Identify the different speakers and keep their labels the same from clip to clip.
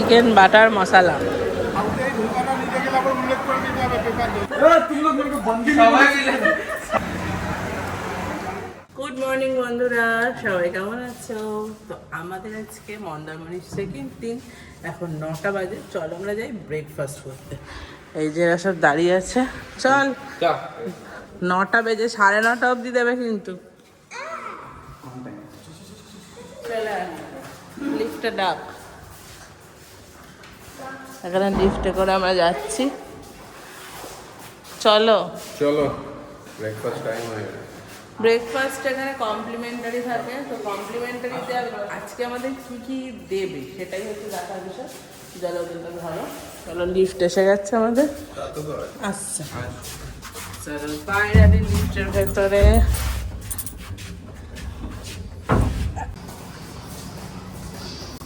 Speaker 1: Chicken butter masala. Good morning বন্ধুরা। সবাই কেমন আছো? তো আমাদের আজকে মন্দারমণির সেকেন্ড দিন। এখন নটা বাজে। চল আমরা যাই ব্রেকফাস্ট করতে। এই যে এরা সব দাঁড়িয়ে আছে। চল। নটা বেজে সাড়ে নটা অবধি দেবে কিন্তু। ডাক। এখানে লিফটে করে আমরা যাচ্ছি। চলো।
Speaker 2: চলো ব্রেকফাস্ট টাইম হয়ে গেছে।
Speaker 1: ব্রেকফাস্ট এখানে কমপ্লিমেন্টারি থাকে তো কমপ্লিমেন্টারিতে আজকে আমাদের কি কি দেবে সেটাই হচ্ছে দেখার বিষয়। চলো কিন্তু ভালো। চলো লিফট এসে গেছে আমাদের। আচ্ছা। চলো বাইরে লিফটের ভেতরে।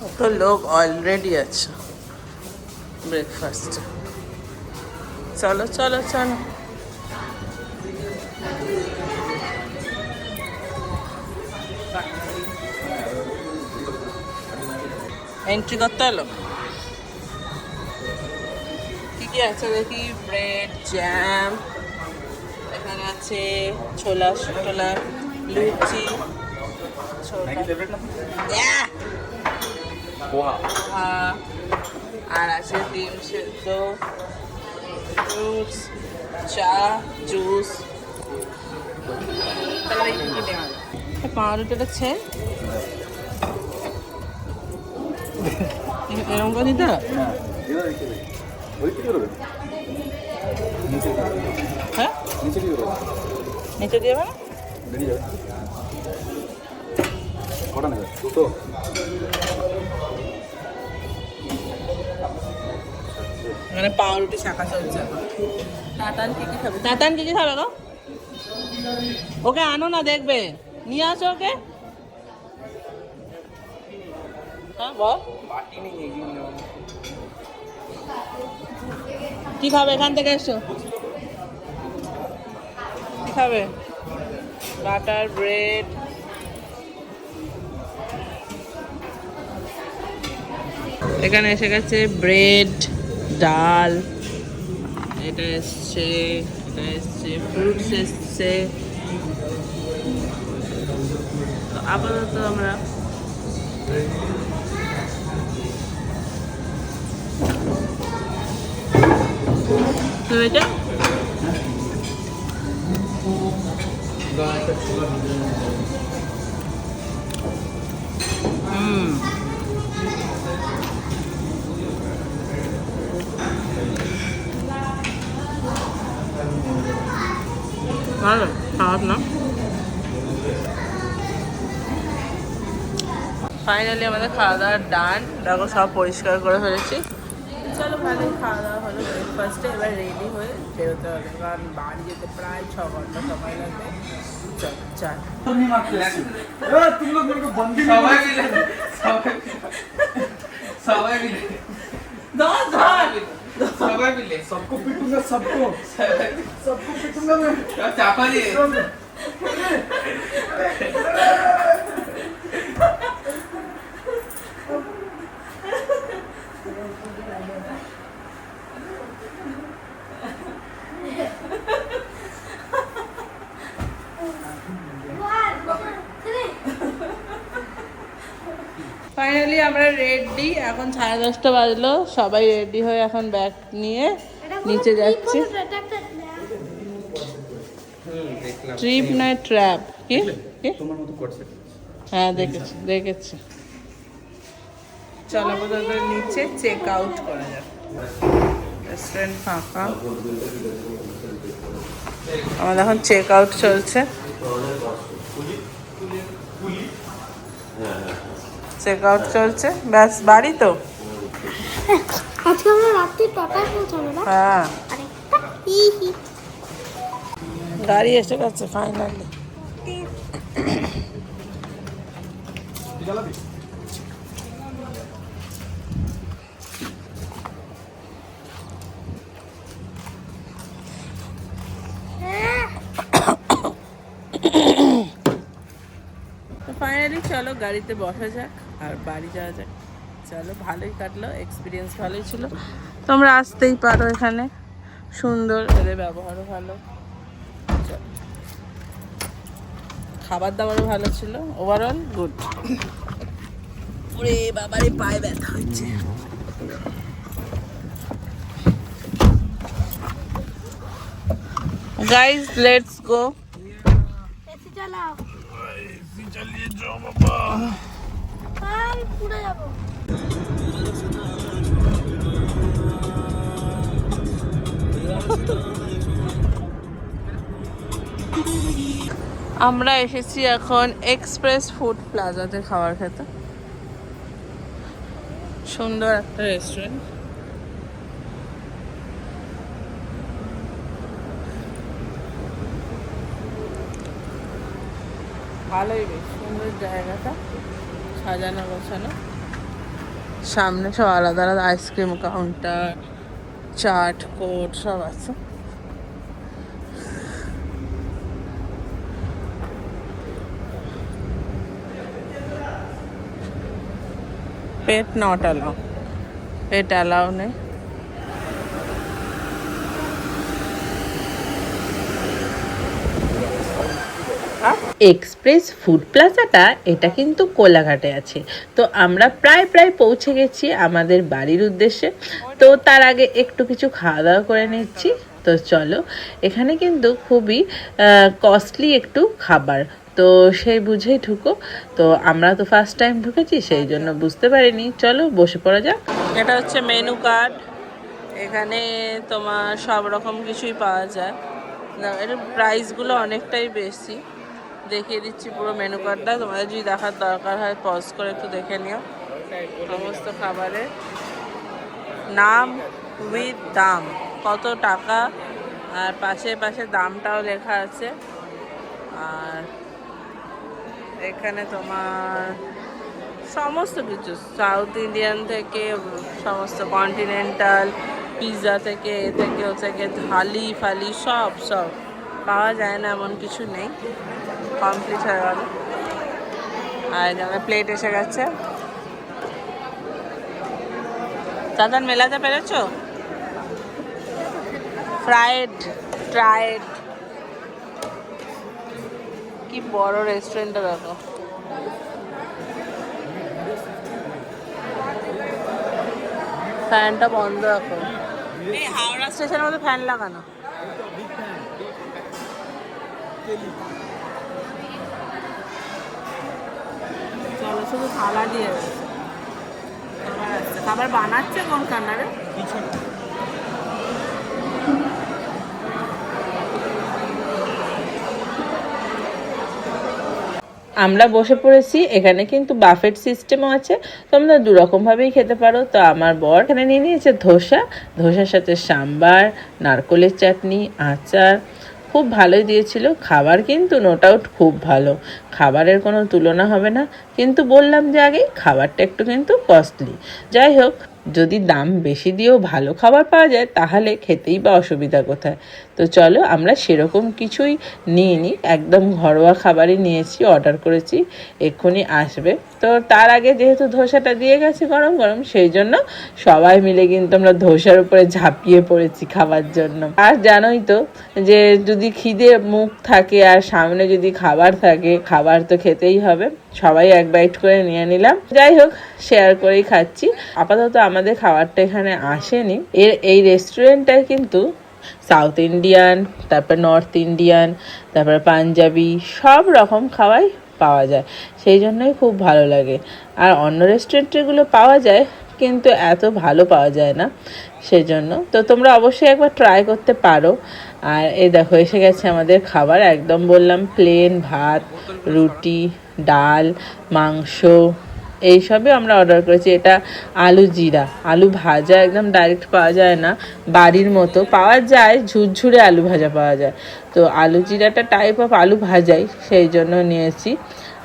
Speaker 1: কত লোক অলরেডি আছে। ব্রেকফাস্টে চলো চলো চলো। এন্ট্রি করতে হলো? কি কি আছে দেখি? ব্রেড জ্যাম এখানে আছে ছোলা টোলা লুচি ছোলা- আর আছে ডিম সেদ্ধ ফ্রুটস চা জুস পাউরুটিটা ছে এরকম করে দিতে হয়? হ্যাঁ? নিচে দিয়ে না মানে পাউরুটি শাখা চলছে এখন। তাতান কি কি খাবে? তাতান কি কি খাবে গো? ওকে আনো না দেখবে। নিয়ে আসো ওকে। হ্যাঁ বল। কি খাবে? এখান থেকে এসো। কি খাবে? Butter bread. এখানে এসে গেছে ব্রেড। ডাল এটা এসছে এটা এসছে ফ্রুটস এসছে তো আপাতত আমরা তো এটা হুম ভালো খারাপ না। ফাইনালি আমাদের খাওয়া দাওয়ার ডান দেখো সব পরিষ্কার করে ফেলেছি। চলো ভালোই খাওয়া দাওয়া হলো ব্রেকফাস্টে এবার রেডি হয়ে বেরোতে হবে কারণ বাড়ি যেতে প্রায় ছ ঘণ্টা সময় লাগবে। চল চল।
Speaker 2: সবাই সবাই सवाई मिले
Speaker 3: सबको पीटूँगा सबको। सबको पीटूँगा मैं।
Speaker 1: चापा जी এখন সাড়ে দশটা বাজলো সবাই রেডি হয়ে এখন ব্যাগ নিয়ে নিচে যাচ্ছি। ট্রিপ নয় ট্র্যাপ কি? কি?
Speaker 3: তোমার মতো করছে।
Speaker 1: হ্যাঁ দেখেছি দেখেছি। চলো আপাতত নিচে চেক আউট করা যাক। রেস্টুরেন্ট ফাঁকা। আমাদের এখন চেক আউট চলছে। চেক আউট চলছে। ব্যাস বাড়ি তো।
Speaker 4: আজকে আমরা রাত্রি না
Speaker 1: হ্যাঁ। গাড়ি এসে গেছে ফাইনালি ফাইনালি চলো গাড়িতে বসা যাক। আর বাড়ি যাওয়া যাক। চলো ভালোই কাটলো এক্সপিরিয়েন্স ভালোই ছিল। তোমরা আসতেই পারো এখানে। সুন্দর। এদের ব্যবহারও ভালো। খাবার দাবারও ভালো ছিল। ওভারঅল গুড ওরে বাবারে পায়ে ব্যথা হচ্ছে। গাইজ লেটস গো
Speaker 4: এসি চালাও। এসি চালিয়ে যাও বাবা।
Speaker 1: আমরা এসেছি এখন এক্সপ্রেস ফুড প্লাজাতে খাবার খেতে। সুন্দর একটা রেস্টুরেন্ট ভালোই বেশ, সুন্দর জায়গাটা। সাজানো গোছানো সামনে সব আলাদা আলাদা আইসক্রিম কাউন্টার, চাট কোট সব আছে। Pet not allow pet allow নেই।
Speaker 5: এক্সপ্রেস ফুড প্লাজাটা এটা কিন্তু কোলাঘাটে আছে। তো আমরা প্রায় প্রায় পৌঁছে গেছি আমাদের বাড়ির উদ্দেশ্যে। তো তার আগে একটু কিছু খাওয়া দাওয়া করে নিচ্ছি। তো চলো, এখানে কিন্তু খুবই কস্টলি একটু খাবার। তো সেই বুঝেই ঢুকো। তো আমরা তো ফার্স্ট টাইম ঢুকেছি, সেই জন্য বুঝতে পারিনি। চলো, বসে পড়া যাক।
Speaker 1: এটা হচ্ছে মেনু কার্ড এখানে তোমার সব রকম কিছুই পাওয়া যায়। এর প্রাইসগুলো অনেকটাই বেশি। দেখিয়ে দিচ্ছি পুরো মেনু কার্ডটা তোমাদের যদি দেখার দরকার হয় পজ করে একটু দেখে নিও। সমস্ত খাবারের নাম উইথ দাম। কত টাকা? আর পাশে পাশে দামটাও লেখা আছে। আর এখানে তোমার সমস্ত কিছু। সাউথ ইন্ডিয়ান থেকে, সমস্ত কন্টিনেন্টাল পিৎজা থেকে, এ থেকে, ও থেকে, থালি, ফালি, সব সব। পাওয়া যায় না, এমন কিছু নেই। কমপ্লিট হয়ে গেল। আর এখানে প্লেট এসে গেছে। দাদান মেলাতে পেরেছ? ফ্রাইড ফ্রাইড কি বড় রেস্টুরেন্টটা দেখো ফ্যানটা বন্ধ রাখো হাওড়া স্টেশনের মধ্যে ফ্যান লাগানো। চলো শুধু থালা দিয়ে খাবার আসছে। খাবার বানাচ্ছে কোন কান্নারে?
Speaker 5: আমরা বসে পড়েছি এখানে কিন্তু বাফেট সিস্টেমও আছে। তোমরা দু রকমভাবেই খেতে পারো। তো আমার বর এখানে নিয়ে নিয়েছে ধোসা। ধোসার সাথে সাম্বার নারকলের চাটনি আচার খুব ভালোই দিয়েছিল। খাবার কিন্তু নোট আউট খুব ভালো। খাবারের কোনো তুলনা হবে না। কিন্তু বললাম যে আগে খাবারটা একটু কিন্তু কস্টলি যাই হোক যদি দাম বেশি দিয়েও ভালো খাবার পাওয়া যায়, তাহলে খেতেই বা অসুবিধা কোথায়? তো চলো, আমরা সেরকম কিছুই নিয়ে নিই একদম ঘরোয়া খাবারই নিয়েছি অর্ডার করেছি। এক্ষুনি আসবে। তো তার আগে যেহেতু ধোসাটা দিয়ে গেছে গরম গরম, সেই জন্য সবাই মিলে কিন্তু আমরা ধোসার উপরে ঝাঁপিয়ে পড়েছি খাবার জন্য। আর জানোই তো যে যদি খিদে মুখ থাকে আর সামনে যদি খাবার থাকে, খাবার তো খেতেই হবে। সবাই এক বাইট করে নিয়ে নিলাম। যাই হোক শেয়ার করেই খাচ্ছি। আপাতত আমাদের খাবারটা এখানে আসেনি। এর, এই রেস্টুরেন্টটায় কিন্তু সাউথ ইন্ডিয়ান তারপর নর্থ ইন্ডিয়ান তারপর পাঞ্জাবি সব রকম খাওয়াই পাওয়া যায়। সেই জন্যই খুব ভালো লাগে। আর অন্য রেস্টুরেন্টগুলো পাওয়া যায়, কিন্তু এত ভালো পাওয়া যায় না। সেই জন্য তো তোমরা অবশ্যই একবার ট্রাই করতে পারো। আর এই দেখো, এসে গেছে আমাদের খাবার। একদম বললাম প্লেন ভাত, রুটি, ডাল, মাংস, এইসবই আমরা অর্ডার করেছি। এটা আলু জিরা। আলু ভাজা একদম ডাইরেক্ট পাওয়া যায় না, বাড়ির মতো। পাওয়া যায়, ঝুরঝুরে আলু ভাজা পাওয়া যায়। তো আলু জিরাটা টাইপ অফ আলু ভাজাই, সেই জন্য নিয়েছি।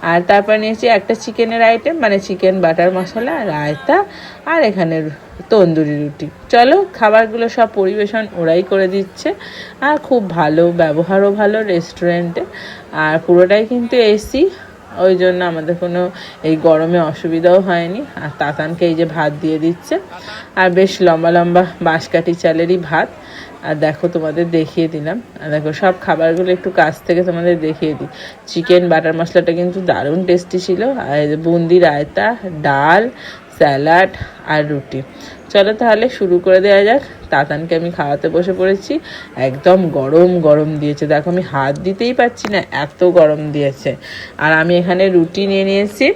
Speaker 5: আর তারপর নিয়েছি একটা চিকেনের আইটেম মানে চিকেন বাটার মশলা, রায়তা, আর এখানে তন্দুরি রুটি। চলো, খাবারগুলো সব পরিবেশন ওরাই করে দিচ্ছে। আর খুব ভালো, ব্যবহারও ভালো রেস্টুরেন্টে আর পুরোটাই কিন্তু এসি ওই জন্য আমাদের কোনো এই গরমে অসুবিধাও হয়নি। আর তাতানকে এই যে ভাত দিয়ে দিচ্ছে। আর বেশ লম্বা লম্বা বাঁশকাঠি চালেরই ভাত। আর দেখো তোমাদের দেখিয়ে দিলাম। আর দেখো সব খাবারগুলো একটু কাছ থেকে তোমাদের দেখিয়ে দিই। চিকেন বাটার মশলাটা কিন্তু দারুণ টেস্টি ছিল। আর বুন্দি রায়তা ডাল স্যালাড আর রুটি। চলো তাহলে শুরু করে দেওয়া যাক। তাতানকে আমি খাওয়াতে বসে পড়েছি। একদম গরম গরম দিয়েছে। দেখো, আমি হাত দিতেই পারছি না, এত গরম দিয়েছে। আর আমি এখানে রুটি নিয়ে নিয়েছি।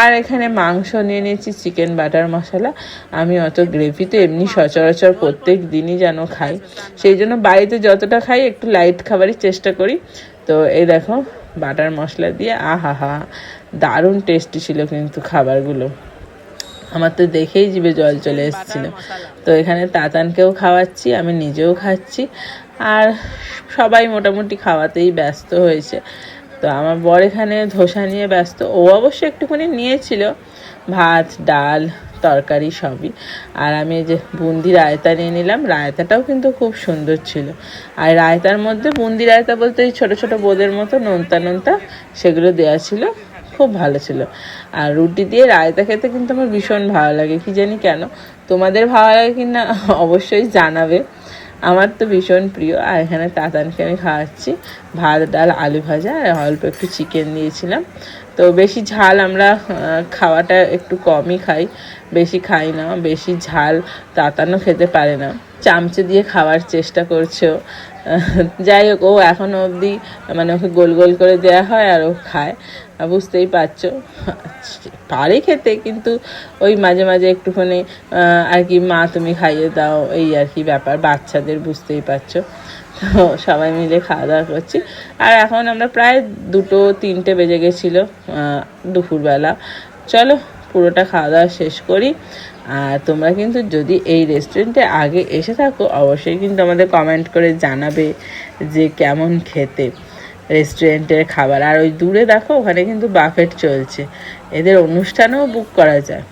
Speaker 5: আর এখানে মাংস নিয়ে নিয়েছি, চিকেন বাটার মশলা। আমি অত গ্রেভি তো এমনি সচরাচর প্রত্যেক দিনই যেন খাই। সেই জন্য বাড়িতে যতটা খাই, একটু লাইট খাবারই চেষ্টা করি। তো এই দেখো, বাটার মশলা দিয়ে আহা হা দারুণ টেস্টি ছিল কিন্তু খাবারগুলো। আমার তো দেখেই জিভে জল চলে এসেছিল। তো এখানে তাতানকেও খাওয়াচ্ছি আমি নিজেও খাচ্ছি। আর সবাই মোটামুটি খাওয়াতেই ব্যস্ত হয়েছে। তো আমার বর এখানে ধোসা নিয়ে ব্যস্ত। ও অবশ্য একটুখানি নিয়েছিল ভাত ডাল তরকারি সবই। আর আমি যে বুন্দি রায়তা নিয়ে নিলাম রায়তাটাও কিন্তু খুব সুন্দর ছিল। আর রায়তার মধ্যে বুন্দি রায়তা বলতে এই ছোটো ছোটো বোদের মতো নোনতা নোনতা সেগুলো দেওয়া ছিল। খুব ভালো ছিল। আর রুটি দিয়ে রায়তা খেতে কিন্তু আমার ভীষণ ভালো লাগে, কি জানি কেন? তোমাদের ভালো লাগে কি না? অবশ্যই জানাবে। আমার তো ভীষণ প্রিয়। আর এখানে তাতানকে আমি খাওয়াচ্ছি। ভাত, ডাল, আলু ভাজা, আর অল্প একটু চিকেন দিয়েছিলাম। তো বেশি ঝাল আমরা খাওয়াটা একটু কমই খাই। বেশি খাই না, বেশি ঝাল তাতানও খেতে পারে না। চামচে দিয়ে খাওয়ার চেষ্টা করছ। যাই হোক, ও এখনও অবধি মানে ওকে গোল গোল করে দেওয়া হয় আর ও খায়। বুঝতেই পারছ। পারে খেতে, কিন্তু ওই মাঝে মাঝে একটুখানি আর কি, মা, তুমি খাইয়ে দাও। এই আর কি ব্যাপার, বাচ্চাদের বুঝতেই পারছ। তো সবাই মিলে খাওয়া দাওয়া করছি। আর এখন আমরা প্রায় দুটো, তিনটে বেজে গেছিল দুপুরবেলা। চলো, পুরোটা খাওয়া দাওয়া শেষ করি। আর তোমরা কিন্তু যদি এই রেস্টুরেন্টে আগে এসে থাকো, অবশ্যই কিন্তু আমাদের কমেন্ট করে জানাবে যে কেমন খেতে রেস্টুরেন্টের খাবার। আর ওই দূরে দেখো, ওখানে কিন্তু বাফেট চলছে। এদের অনুষ্ঠানেও বুক করা যায়।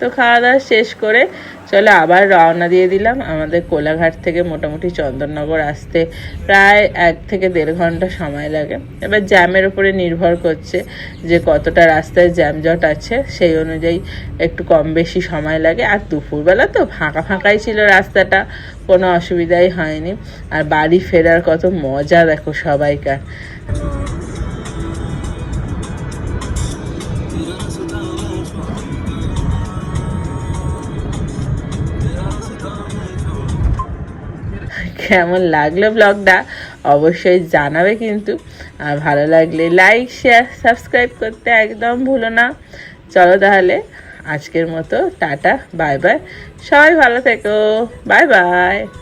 Speaker 5: তো খাওয়া দাওয়া শেষ করে চলো আবার রওনা দিয়ে দিলাম। আমাদের কোলাঘাট থেকে মোটামুটি চন্দননগর আসতে প্রায় এক থেকে দেড় ঘণ্টা সময় লাগে। এবার জ্যামের উপরে নির্ভর করছে যে কতটা রাস্তায় জ্যামজট আছে, সেই অনুযায়ী একটু কম বেশি সময় লাগে। আর দুপুরবেলা তো ফাঁকা ফাঁকাই ছিল রাস্তাটা, কোনো অসুবিধাই হয়নি। আর বাড়ি ফেরার কত মজা দেখো সবাইকার। কেমন লাগল ব্লগটা অবশ্যই জানাবে কিন্তু। আর ভালো লাগলে লাইক শেয়ার সাবস্ক্রাইব করতে একদম ভুলো না। চলো তাহলে আজকের মতো টাটা বাই বাই সবাই ভালো থেকো। Bye bye